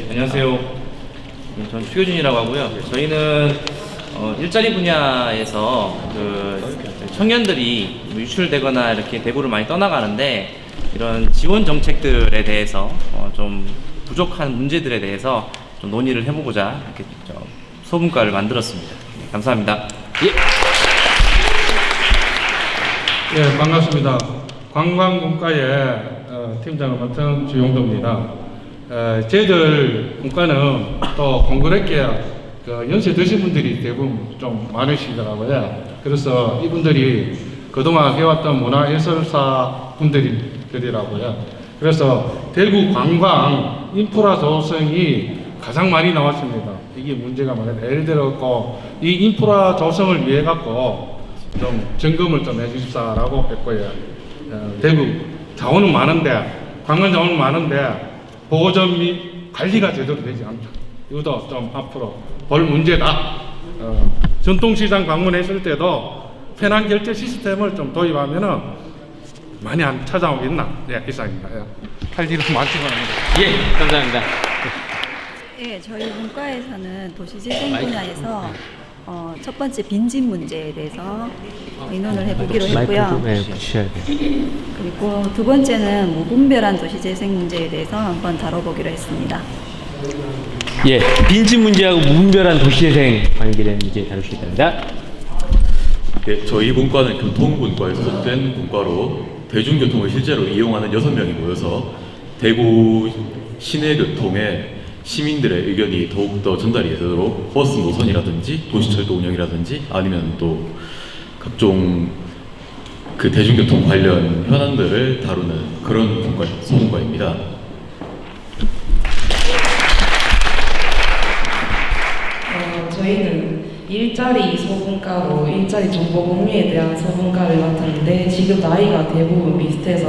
네, 안녕하세요. 네, 저는 추교준이라고 하고요. 저희는 어, 일자리 분야에서 그 청년들이 유출되거나 이렇게 대구를 많이 떠나가는데 이런 지원 정책들에 대해서 어, 좀 부족한 문제들에 대해서 좀 논의를 해보고자 이렇게 좀 소분과를 만들었습니다. 네, 감사합니다. 예, 반갑습니다. 관광분과의 어, 팀장을 맡은 주용도입니다. 에, 저희들 분과는 또 공그레게 그 연세 드신 분들이 대부분 좀 많으시더라고요. 그래서 이분들이 그동안 해왔던 문화예술사 분들이라고요. 그래서 대구 관광 인프라 조성이 가장 많이 나왔습니다. 이게 문제가 많아요. 예를 들어 고이 인프라 조성을 위해 갖고 좀 점검을 좀 해주십사라고 했고요. 어, 대구 자원은 많은데 관광 자원은 많은데 보호점 및 관리가 제대로 되지 않다. 이것도 좀 앞으로 볼 문제다. 어, 전통시장 방문했을 때도 편한 결제 시스템을 좀 도입하면은 많이 안 찾아오겠나? 네, 이상입니다. 예. 할 일은 많지만 예, 감사합니다. 예, 저희 문과에서는 도시재생 분야에서 어, 첫 번째 빈집 문제에 대해서 의논을 해보기로 했고요. 네, 붙이셔야 돼요. 그리고 두 번째는 무분별한 도시재생 문제에 대해서 한번 다뤄보기로 했습니다. 예, 빈집 문제하고 무분별한 도시재생 관계된 문제 다루시겠습니다. 예, 저희 분과는 교통분과에 소속된 분과로 대중교통을 실제로 이용하는 여섯 명이 모여서 대구 시내 교통에 시민들의 의견이 더욱더 전달이 되도록 버스 노선이라든지 도시철도 운영이라든지 아니면 또 각종 그 대중교통 관련 현안들을 다루는 그런 분과, 소분과입니다. 어, 저희는 일자리 소분과로 일자리 정보 공유에 대한 소분과를 맡았는데 지금 나이가 대부분 비슷해서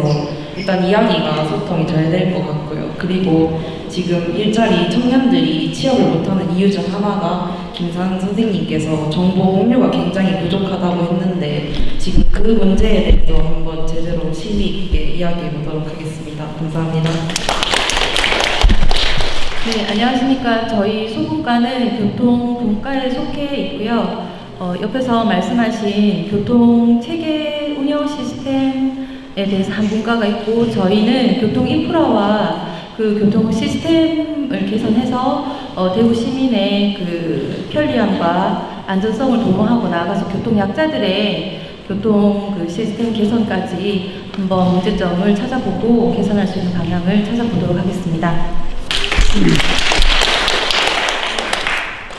일단 이야기가 소통이 잘 될 것 같고요. 그리고 지금 일자리 청년들이 취업을 못하는 이유 중 하나가 김상 선생님께서 정보 공유가 굉장히 부족하다고 했는데 지금 그 문제에 대해서 한번 제대로 심의 있게 이야기해 보도록 하겠습니다. 감사합니다. 네, 안녕하십니까. 저희 소분과는 교통분과에 속해 있고요. 어, 옆에서 말씀하신 교통 체계 운영 시스템에 대해서 한 분과가 있고, 저희는 교통 인프라와 그 교통 시스템을 개선해서 어, 대구 시민의 그 편리함과 안전성을 도모하고 나아가서 교통 약자들의 교통 그 시스템 개선까지 한번 문제점을 찾아보고 개선할 수 있는 방향을 찾아보도록 하겠습니다.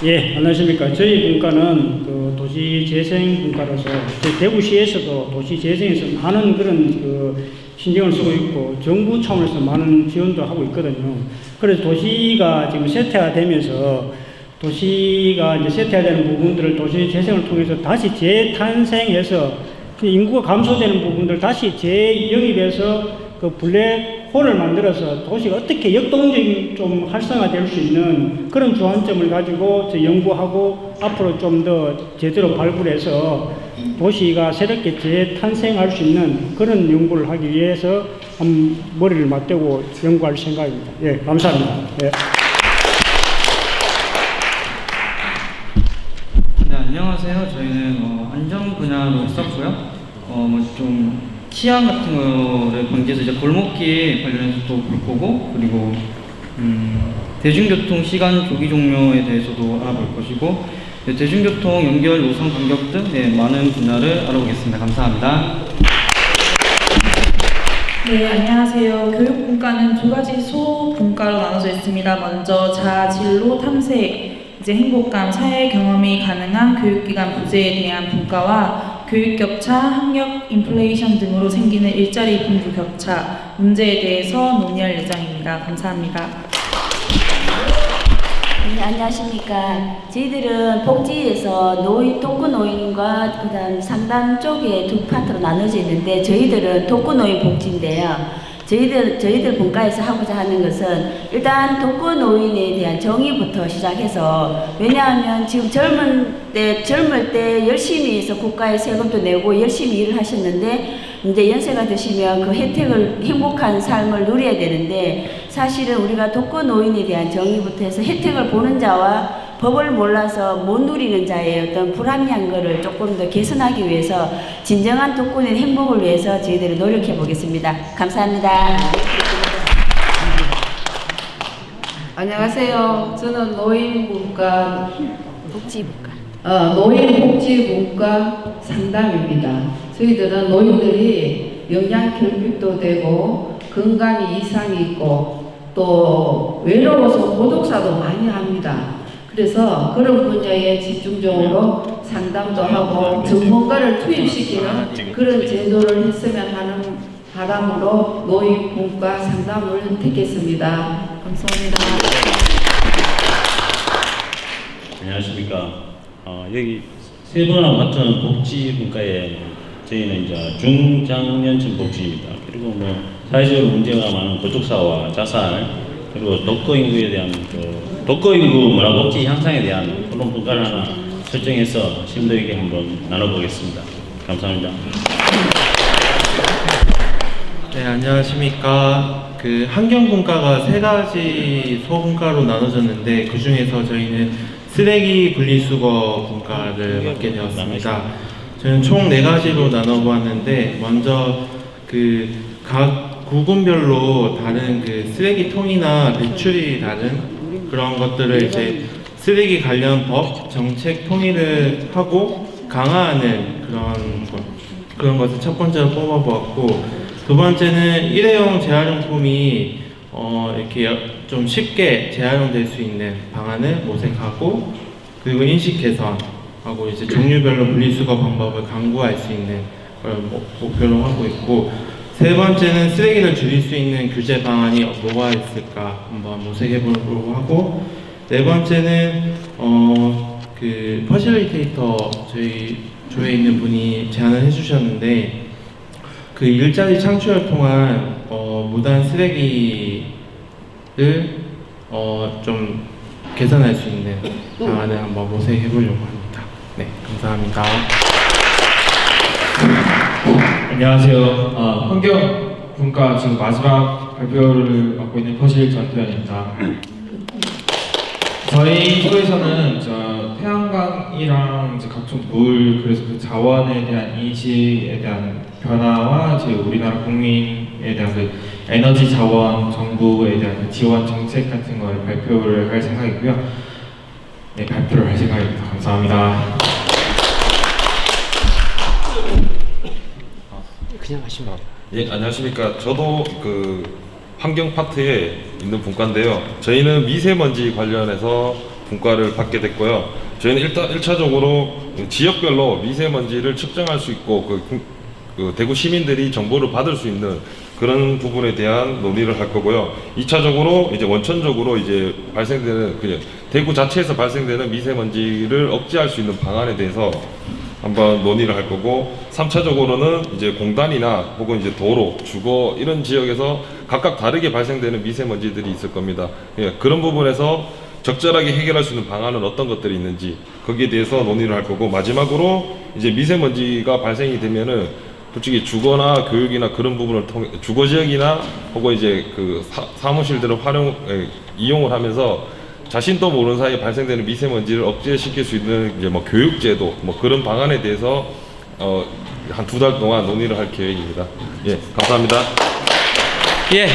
예, 안녕하십니까. 저희 분과는 그 도시재생 분과로서 저희 대구시에서도 도시재생에서 많은 그런 그 신경을 쓰고 있고 정부 차원에서 많은 지원도 하고 있거든요. 그래서 도시가 지금 쇠퇴화되면서 도시가 이제 쇠퇴화되는 부분들을 도시재생을 통해서 다시 재탄생해서 그 인구가 감소되는 부분들 다시 재영입해서 그 블랙 홀을 만들어서 도시가 어떻게 역동적인 좀 활성화될 수 있는 그런 주안점을 가지고 저 연구하고 앞으로 좀 더 제대로 발굴해서 도시가 새롭게 재탄생할 수 있는 그런 연구를 하기 위해서 한 머리를 맞대고 연구할 생각입니다. 예, 감사합니다. 예. 네, 안녕하세요. 저희는 어, 안전 분야로 했었고요. 어, 뭐 좀 치안 같은 거를 방지해서 이제 골목길 관련해서도 볼 거고, 그리고 음, 대중교통 시간 조기 종료에 대해서도 알아볼 것이고, 네, 대중교통 연결 노선 간격 등 네, 많은 분야를 알아보겠습니다. 감사합니다. 네, 안녕하세요. 교육 분과는 두 가지 소 분과로 나눠져 있습니다. 먼저 자아 진로 탐색, 이제 행복감, 사회 경험이 가능한 교육기관 부재에 대한 분과와 교육 격차, 학력 인플레이션 등으로 생기는 일자리 분부 격차 문제에 대해서 논의할 예정입니다. 감사합니다. 네, 안녕하십니까. 저희들은 복지에서 노인, 독거 노인과 그다음 상단 쪽에 두 파트로 나눠져 있는데 저희들은 독거 노인 복지인데요. 저희들 저희들 본과에서 하고자 하는 것은 일단 독거 노인에 대한 정의부터 시작해서 왜냐하면 지금 젊은 때 젊을 때 열심히 해서 국가에 세금도 내고 열심히 일을 하셨는데 이제 연세가 드시면 그 혜택을 행복한 삶을 누려야 되는데 사실은 우리가 독거 노인에 대한 정의부터 해서 혜택을 보는 자와 법을 몰라서 못 누리는 자의 어떤 불합리한 거를 조금 더 개선하기 위해서 진정한 독거노인 행복을 위해서 저희들이 노력해 보겠습니다. 감사합니다. 안녕하세요. 저는 노인문과 복지부가. 어, 노인복지문과 상담입니다. 저희들은 노인들이 영양 결핍도 되고 건강에 이상이 있고 또 외로워서 고독사도 많이 합니다. 그래서 그런 분야에 집중적으로 상담도 하고 전문가를 투입시키는 그런 제도를 했으면 하는 바람으로 노인 문과 상담을 택했습니다. 감사합니다. 안녕하십니까. 어, 여기 세 분하고 같은 복지분과에 저희는 이제 중장년층 복지입니다. 그리고 뭐 사회적으로 문제가 많은 고독사와 자살 그리고 독거 인구에 대한 그 독거 인구 문화 복지 향상에 대한 토론 분과를 하나 설정해서 심도 있게 한번 나눠보겠습니다. 감사합니다. 네, 안녕하십니까. 그 환경분과가 세 가지 소분과로 나눠졌는데 그 중에서 저희는 쓰레기 분리수거 분과를 맡게 되었습니다. 저희는 총 네 가지로 나눠보았는데 먼저 그 각 구군별로 다른 그 쓰레기통이나 배출이 다른 그런 것들을 이제 쓰레기 관련 법 정책 통일을 하고 강화하는 그런 것 그런 것을 첫 번째로 뽑아보았고 두 번째는 일회용 재활용품이 어, 이렇게 여- 좀 쉽게 재활용될 수 있는 방안을 모색하고 그리고 인식 개선하고 이제 종류별로 분리수거 방법을 강구할 수 있는 걸 목- 목표로 하고 있고 세 번째는 쓰레기를 줄일 수 있는 규제 방안이 뭐가 있을까 한번 모색해 보려고 하고 네 번째는 어, 그 퍼실리테이터 저희 조에 있는 분이 제안을 해주셨는데 그 일자리 창출을 통한 어, 무단 쓰레기를 어, 좀 개선할 수 있는 방안을 한번 모색해 보려고 합니다. 네, 감사합니다. 안녕하세요. 아, 환경 분과 지금 마지막 발표를 맡고 있는 퍼실 전태현입니다. 저희 조에서는 저 태양광이랑 이제 각종 물 그래서 그 자원에 대한 인식에 대한 변화와 이제 우리나라 국민에 대한 그 에너지 자원 정부에 대한 그 지원 정책 같은 걸 발표를 할 생각이고요. 네 발표를 할 생각입니다. 감사합니다. 그냥 하시면 돼요. 예, 안녕하십니까. 저도 그 환경 파트에 있는 분과인데요. 저희는 미세먼지 관련해서 분과를 받게 됐고요. 저희는 일단 1차적으로 지역별로 미세먼지를 측정할 수 있고 그, 그- 그 대구 시민들이 정보를 받을 수 있는 그런 부분에 대한 논의를 할 거고요. 2차적으로 이제 원천적으로 이제 발생되는 그냥 대구 자체에서 발생되는 미세먼지를 억제할 수 있는 방안에 대해서 한번 논의를 할 거고 3차적으로는 이제 공단이나 혹은 이제 도로, 주거 이런 지역에서 각각 다르게 발생되는 미세먼지들이 있을 겁니다. 예, 그런 부분에서 적절하게 해결할 수 있는 방안은 어떤 것들이 있는지 거기에 대해서 논의를 할 거고 마지막으로 이제 미세먼지가 발생이 되면은 솔직히 주거나 교육이나 그런 부분을 통해 주거 지역이나 혹은 이제 그 사, 사무실들을 활용 에, 이용을 하면서 자신도 모르는 사이에 발생되는 미세먼지를 억제시킬 수 있는 이제 뭐 교육제도 뭐 그런 방안에 대해서 어, 한 두 달 동안 논의를 할 계획입니다. 예, 감사합니다. 예,